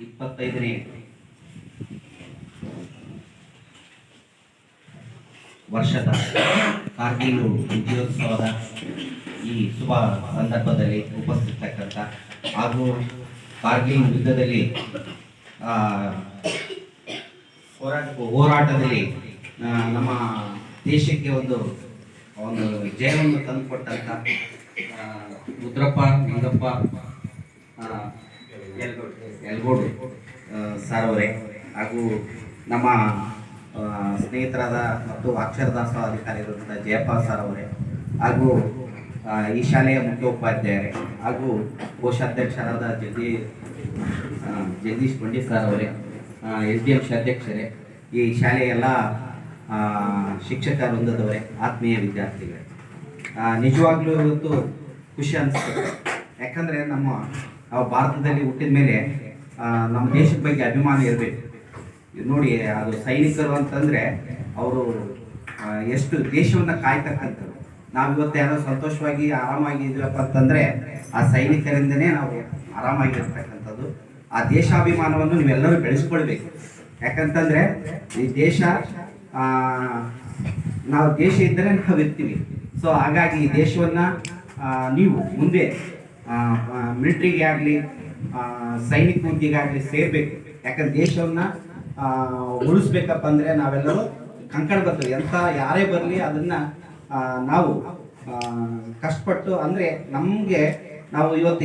ಇಪ್ಪತ್ತೈದನೇ ವರ್ಷದ ಕಾರ್ಗಿಲು ವಿಜಯೋತ್ಸವದ ಈ ಶುಭ ಸಂದರ್ಭದಲ್ಲಿ ಉಪಸ್ಥಿತಕ್ಕಂಥ ಹಾಗೂ ಕಾರ್ಗಿಲ್ ಯುದ್ಧದಲ್ಲಿ ಹೋರಾಟ, ಹೋರಾಟದಲ್ಲಿ ನಮ್ಮ ದೇಶಕ್ಕೆ ಒಂದು ಒಂದು ಜಯವನ್ನು ತಂದುಕೊಟ್ಟಂಥ ರುದ್ರಪ್ಪ ನಿಂಗಪ್ಪ ಯಲ್ಗೋಡು ಸರ್ ಅವರೇ ಹಾಗೂ ನಮ್ಮ ಸ್ನೇಹಿತರಾದ ಮತ್ತು ಅಕ್ಷರದಾಸ ಅಧಿಕಾರಿಗಳಾದ ಜಯಪಾಲ್ ಸರ್ ಅವರೇ ಹಾಗೂ ಈ ಶಾಲೆಯ ಮುಖ್ಯೋಪಾಧ್ಯಾಯರೇ ಹಾಗೂ ಕೋಶಾಧ್ಯಕ್ಷರಾದ ಜಗದೀ ಜಗದೀಶ್ ಪಂಡಿತ್ ಸರ್ ಅವರೇ ಎಸ್ ಡಿ ಎಂ ಅಧ್ಯಕ್ಷರೇ ಈ ಶಾಲೆಯ ಎಲ್ಲ ಶಿಕ್ಷಕ ವೃಂದದವರೇ, ಆತ್ಮೀಯ ವಿದ್ಯಾರ್ಥಿಗಳೇ. ನಿಜವಾಗ್ಲೂ ಇವತ್ತು ಖುಷಿ ಅನಿಸ್ತದೆ ಯಾಕಂದರೆ ನಮ್ಮ ನಾವು ಭಾರತದಲ್ಲಿ ಹುಟ್ಟಿದ ಮೇಲೆ ನಮ್ಮ ದೇಶದ ಬಗ್ಗೆ ಅಭಿಮಾನ ಇರಬೇಕು. ನೋಡಿ, ಅದು ಸೈನಿಕರು ಅಂತಂದರೆ ಅವರು ಎಷ್ಟು ದೇಶವನ್ನು ಕಾಯ್ತಕ್ಕಂಥದ್ದು. ನಾವು ಇವತ್ತು ಯಾರೋ ಸಂತೋಷವಾಗಿ, ಆರಾಮಾಗಿ ಇದ್ರಪ್ಪ ಅಂತಂದರೆ ಆ ಸೈನಿಕರಿಂದನೇ ನಾವು ಆರಾಮಾಗಿರ್ತಕ್ಕಂಥದ್ದು. ಆ ದೇಶಾಭಿಮಾನವನ್ನು ನೀವೆಲ್ಲರೂ ಬೆಳೆಸ್ಕೊಳ್ಬೇಕು. ಯಾಕಂತಂದರೆ, ಈ ದೇಶ ನಾವು ದೇಶ ಇದ್ದರೆ ನಾವು ಇರ್ತೀವಿ ಸೊ ಹಾಗಾಗಿ ಈ ದೇಶವನ್ನು ನೀವು ಮುಂದೆ ಮಿಲಿಟ್ರಿಗೆ ಆಗಲಿ ಸೈನಿಕ ಹುದ್ದೆಗಾಗಲಿ ಸೇರಬೇಕು. ಯಾಕಂದ್ರೆ ದೇಶವನ್ನು ಉಳಿಸ್ಬೇಕಪ್ಪ ಅಂದರೆ ನಾವೆಲ್ಲರೂ ಕಂಕಣ ಬರ್ತೀವಿ ಎಂಥ ಯಾರೇ ಬರಲಿ ಅದನ್ನು ನಾವು ಕಷ್ಟಪಟ್ಟು ಅಂದರೆ ನಮಗೆ ನಾವು ಇವತ್ತು